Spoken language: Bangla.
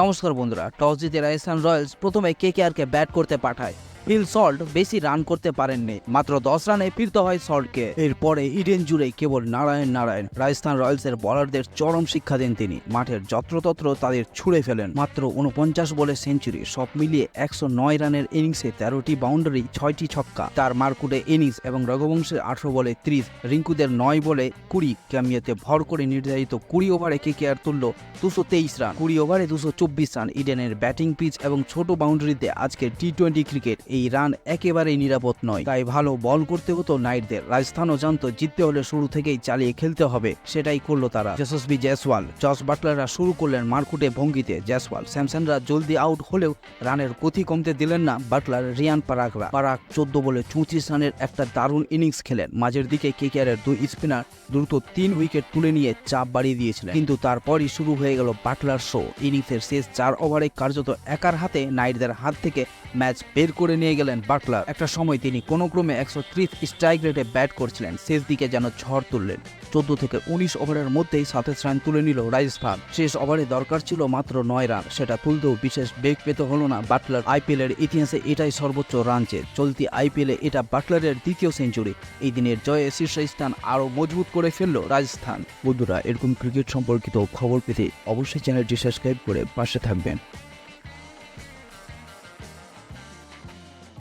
নমস্কার বন্ধুরা টস জিতে রাজস্থান রয়্যালস প্রথমে কে কে কেকেআরকে ব্যাট করতে পাঠায়। ফিল সল্ট বেশি রান করতে পারেননি। মাত্র দশ রানে ফিরতে হয় সল্টকে। এরপরে ইডেন জুড়ে কেবল নারায়ণ নারায়ণ, রাজস্থান রয়্যালসের বলারদের চরম শিক্ষা দেন তিনি। মাঠের যত্রতত্র তাদের ছুড়ে ফেলেন। মাত্র উনপঞ্চাশ বলে সেঞ্চুরি, সব মিলিয়ে একশো নয় রানের ইনিংসে তেরোটি বাউন্ডারি, ছয়টি ছক্কা। তার মারকুটে ইনিংস এবং রঘুবংশের আঠারো বলে ত্রিশ, রিঙ্কুদের নয় বলে কুড়ি। ক্যামিয়াতে ভর করে নির্ধারিত কুড়ি ওভারে কেকেআর তুলল দুশো তেইশ রান। কুড়ি ওভারে দুশো চব্বিশ রান ইডেনের ব্যাটিং পিচ এবং ছোট বাউন্ডারিতে আজকের টি টোয়েন্টি ক্রিকেট এই রান একেবারেই নিরাপদ নয়। তাই ভালো বল করতে হতো নাইটদের। রাজস্থানও জানতো, জিততে হলে শুরু থেকেই চালিয়ে খেলতে হবে। সেটাই করল তারা। যশস্বী জয়সওয়াল, জস বাটলাররা শুরু করলেন মারকুটে ভঙ্গিতে। জয়সওয়াল, স্যামসনরা জলদি আউট হলেও রানের গতি কমতে দিলেন না বাটলার রিয়ান পারাকরা পারাক চোদ্দ বলে চৌত্রিশ রানের একটা দারুণ ইনিংস খেলেন। মাঝের দিকে কেকেআরের দুই স্পিনার দ্রুত তিন উইকেট তুলে নিয়ে চাপ বাড়িয়ে দিয়েছিলেন। কিন্তু তারপরই শুরু হয়ে গেল বাটলার শো। ইনিংসের শেষ চার ওভারে কার্যত একার হাতে নাইটদের হাত থেকে ম্যাচ বের করে নিয়ে গেলেন বাটলার। একটা সময় তিনি কোনো ক্রমে একশো ত্রিশ স্ট্রাইক রেটে ব্যাট করছিলেন, শেষ দিকে যেন ঝড় তুললেন। চোদ্দ থেকে উনিশ ওভারের মধ্যেই সাতাশ রান তুলে নিল রাজস্থান। শেষ ওভারে দরকার ছিল মাত্র নয় রান, সেটা তুলতেও বিশেষ বেগ পেতে হলো না বাটলার। আইপিএল এর ইতিহাসে এটাই সর্বোচ্চ রান চেয়ে চলতি আইপিএলে এটা বাটলারের দ্বিতীয় সেঞ্চুরি। এই দিনের জয়ে শীর্ষস্থান আরও মজবুত করে ফেলল রাজস্থান। বন্ধুরা, এরকম ক্রিকেট সম্পর্কিত খবর পেতে অবশ্যই চ্যানেলটি সাবস্ক্রাইব করে পাশে থাকবেন।